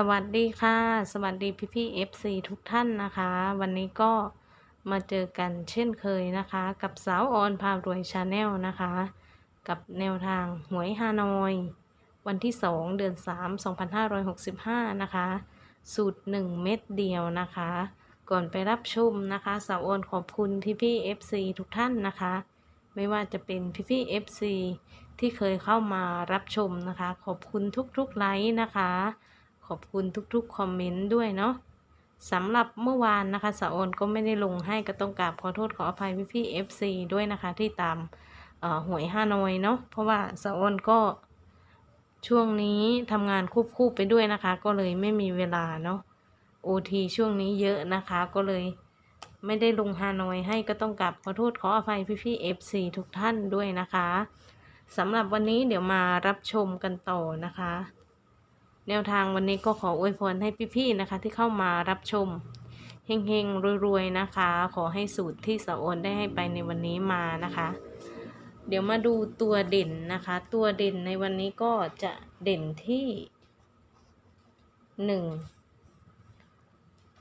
สวัสดีค่ะ สวัสดีพี่พี่ FC ทุกท่านนะคะ วันนี้ก็มาเจอกันเช่นเคยนะคะ กับสาวออนพารวยชาแนลนะคะ กับแนวทางหวยฮานอย วันที่ 2 เดือน 3 2565 นะคะ สูตร 1 เม็ดเดียวนะคะ ก่อนไปรับชมนะคะ สาวออนขอบคุณพี่พี่ FC ทุกท่านนะคะ ไม่ว่าจะเป็นพี่พี่ FC ที่เคยเข้ามารับชมนะคะ ขอบคุณทุกๆไลค์นะคะ ขอบคุณทุกๆคอมเมนต์ด้วยเนาะสำหรับเมื่อวานนะคะสาโอนก็ไม่ได้ลงให้ก็ต้องกราบขอโทษขออภัยพี่ๆ FC ด้วยนะคะที่ตามหวยฮานอยเนาะเพราะว่าสาโอนก็ช่วงนี้ทำงานควบคู่ไปด้วยนะคะ ก็เลยไม่มีเวลาเนาะ OT ช่วงนี้เยอะนะคะก็เลยไม่ได้ลงฮานอยให้ก็ต้องกราบขอโทษขออภัยพี่ๆ FC ทุกท่านด้วยนะคะสำหรับวันนี้เดี๋ยวมารับชมกันต่อนะคะ แนวทางวันนี้ก็ขออวยพรให้พี่ๆนะคะ ที่เข้ามารับชมเฮงๆรวยๆนะคะ ขอให้สูตรที่สาวโอนได้ให้ไปในวันนี้มานะคะ เดี๋ยวมาดูตัวเด่นนะคะ ตัวเด่นในวันนี้ก็จะเด่นที่หนึ่ง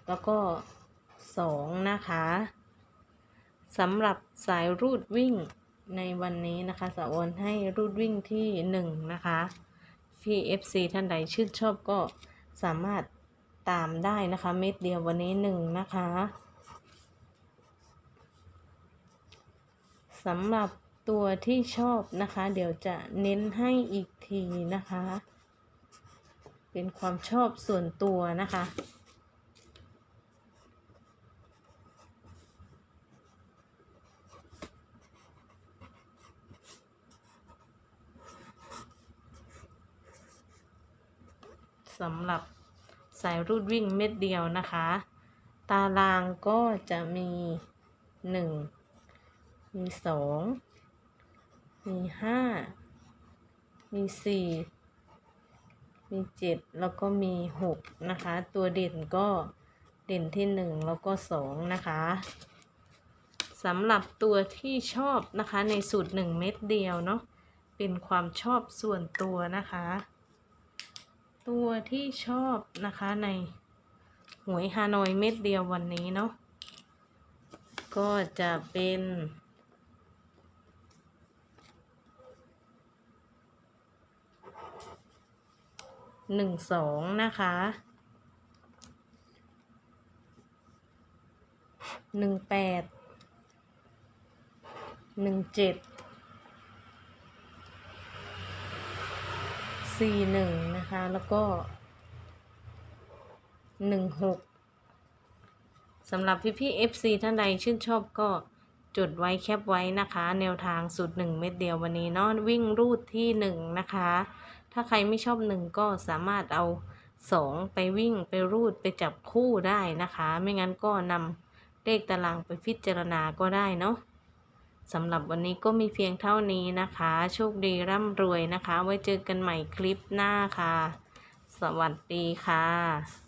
แล้วก็สองนะคะสำหรับสายรูดวิ่งในวันนี้นะคะสาวโอนให้รูดวิ่งที่หนึ่งนะคะ พี่ FC ท่านใดชื่นชอบก็สามารถตามได้นะคะ เม็ดเดียววันนี้หนึ่งนะคะสำหรับตัวที่ชอบนะคะ เดี๋ยวจะเน้นให้อีกทีนะคะ เป็นความชอบส่วนตัวนะคะ สำหรับสายรูดวิ่งเม็ดเดียวนะคะ ตารางก็จะมีหนึ่งมีสองมีห้ามีสี่มีเจ็ดแล้วก็มีหกนะคะ ตัวเด่นก็เด่นที่หนึ่งแล้วก็สองนะคะสำหรับตัวที่ชอบนะคะในสูตรหนึ่งเม็ดเดียวเนาะเป็นความชอบส่วนตัวนะคะ ตัวที่ชอบนะคะในหวยฮานอยเม็ดเดียววันนี้เนาะก็จะเป็นหนึ่งสองนะคะหนึ่งแปดหนึ่งเจ็ด สี่หนึ่งนะคะ แล้วก็หนึ่งหกสำหรับพี่พี่ๆ FC ท่านใดชื่นชอบก็จดไว้แคปไว้นะคะ แนวทางสูตรหนึ่งเม็ดเดียววันนี้เนาะวิ่งรูดที่หนึ่งนะคะ ถ้าใครไม่ชอบหนึ่งก็สามารถเอาสองไปวิ่งไปรูดไปจับคู่ได้นะคะ ไม่งั้นก็นำเลขตารางไปพิจารณาก็ได้เนาะ สำหรับวันนี้ก็มีเพียงเท่านี้นะคะ โชคดีร่ำรวยนะคะ ไว้เจอกันใหม่คลิปหน้าค่ะ สวัสดีค่ะ